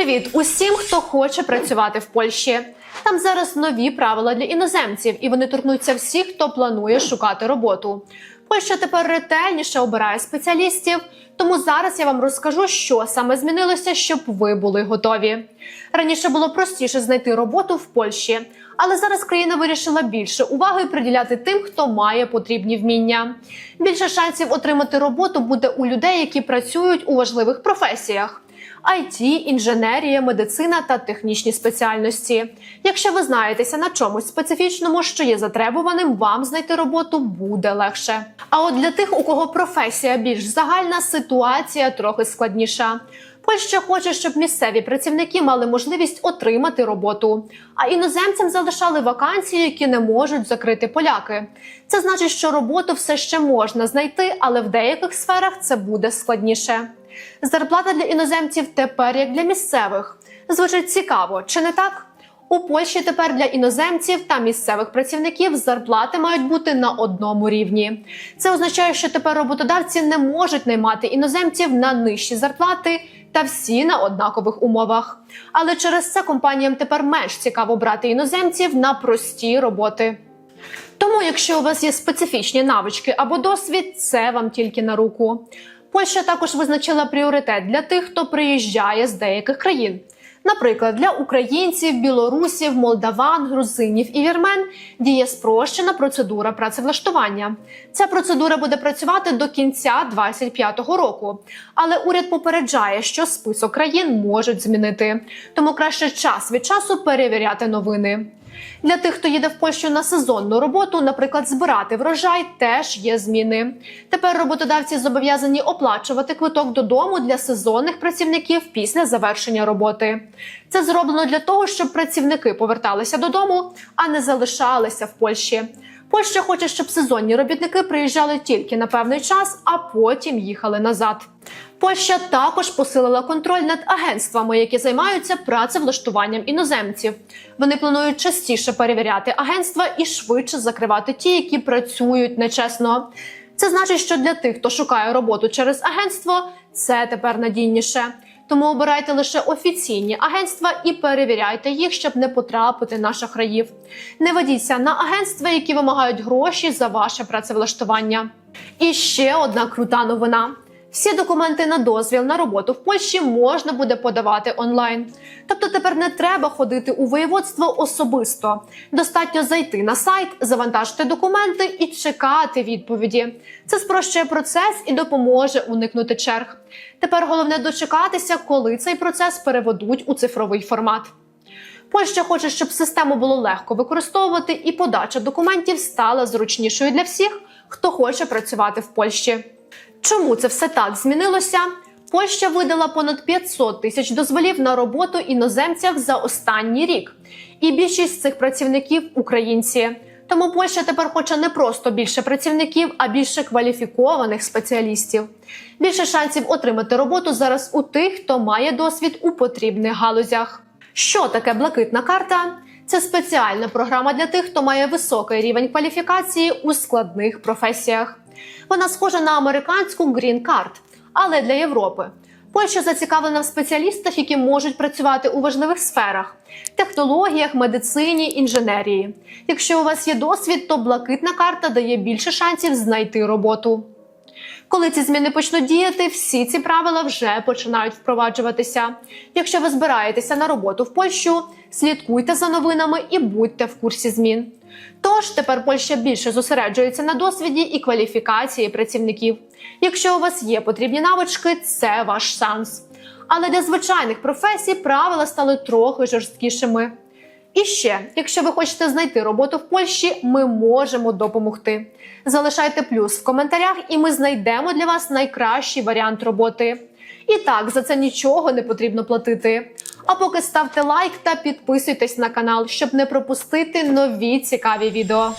Привіт усім, хто хоче працювати в Польщі. Там зараз нові правила для іноземців, і вони торкнуться всіх, хто планує шукати роботу. Польща тепер ретельніше обирає спеціалістів, тому зараз я вам розкажу, що саме змінилося, щоб ви були готові. Раніше було простіше знайти роботу в Польщі, але зараз країна вирішила більше уваги приділяти тим, хто має потрібні вміння. Більше шансів отримати роботу буде у людей, які працюють у важливих професіях. IT, інженерія, медицина та технічні спеціальності. Якщо ви знаєтеся на чомусь специфічному, що є затребуваним, вам знайти роботу буде легше. А от для тих, у кого професія більш загальна, ситуація трохи складніша. Польща хоче, щоб місцеві працівники мали можливість отримати роботу, а іноземцям залишали вакансії, які не можуть закрити поляки. Це значить, що роботу все ще можна знайти, але в деяких сферах це буде складніше. Зарплата для іноземців тепер як для місцевих. Звучить цікаво, чи не так? У Польщі тепер для іноземців та місцевих працівників зарплати мають бути на одному рівні. Це означає, що тепер роботодавці не можуть наймати іноземців на нижчі зарплати та всі на однакових умовах. Але через це компаніям тепер менш цікаво брати іноземців на прості роботи. Тому, якщо у вас є специфічні навички або досвід, це вам тільки на руку. Польща також визначила пріоритет для тих, хто приїжджає з деяких країн. Наприклад, для українців, білорусів, молдаван, грузинів і вірмен діє спрощена процедура працевлаштування. Ця процедура буде працювати до кінця 2025 року. Але уряд попереджає, що список країн можуть змінити, тому краще час від часу перевіряти новини. Для тих, хто їде в Польщу на сезонну роботу, наприклад, збирати врожай, теж є зміни. Тепер роботодавці зобов'язані оплачувати квиток додому для сезонних працівників після завершення роботи. Це зроблено для того, щоб працівники поверталися додому, а не залишалися в Польщі. Польща хоче, щоб сезонні робітники приїжджали тільки на певний час, а потім їхали назад. Польща також посилила контроль над агентствами, які займаються працевлаштуванням іноземців. Вони планують частіше перевіряти агентства і швидше закривати ті, які працюють нечесно. Це значить, що для тих, хто шукає роботу через агентство, це тепер надійніше. Тому обирайте лише офіційні агентства і перевіряйте їх, щоб не потрапити на шахраїв. Не ведіться на агентства, які вимагають гроші за ваше працевлаштування. І ще одна крута новина. Всі документи на дозвіл на роботу в Польщі можна буде подавати онлайн. Тобто тепер не треба ходити у воєводство особисто. Достатньо зайти на сайт, завантажити документи і чекати відповіді. Це спрощує процес і допоможе уникнути черг. Тепер головне дочекатися, коли цей процес переведуть у цифровий формат. Польща хоче, щоб систему було легко використовувати, і подача документів стала зручнішою для всіх, хто хоче працювати в Польщі. Чому це все так змінилося? Польща видала понад 500 тисяч дозволів на роботу іноземцях за останній рік, і більшість цих працівників українці. Тому Польща тепер хоче не просто більше працівників, а більше кваліфікованих спеціалістів. Більше шансів отримати роботу зараз у тих, хто має досвід у потрібних галузях. Що таке блакитна карта? Це спеціальна програма для тих, хто має високий рівень кваліфікації у складних професіях. Вона схожа на американську Card, але для Європи. Польща зацікавлена в спеціалістах, які можуть працювати у важливих сферах технологіях, медицині, інженерії. Якщо у вас є досвід, то блакитна карта дає більше шансів знайти роботу. Коли ці зміни почнуть діяти, всі ці правила вже починають впроваджуватися. Якщо ви збираєтеся на роботу в Польщу, слідкуйте за новинами і будьте в курсі змін. Тож тепер Польща більше зосереджується на досвіді і кваліфікації працівників. Якщо у вас є потрібні навички, це ваш шанс. Але для звичайних професій правила стали трохи жорсткішими. І ще, якщо ви хочете знайти роботу в Польщі, ми можемо допомогти. Залишайте плюс в коментарях, і ми знайдемо для вас найкращий варіант роботи. І так, за це нічого не потрібно платити. А поки ставте лайк та підписуйтесь на канал, щоб не пропустити нові цікаві відео.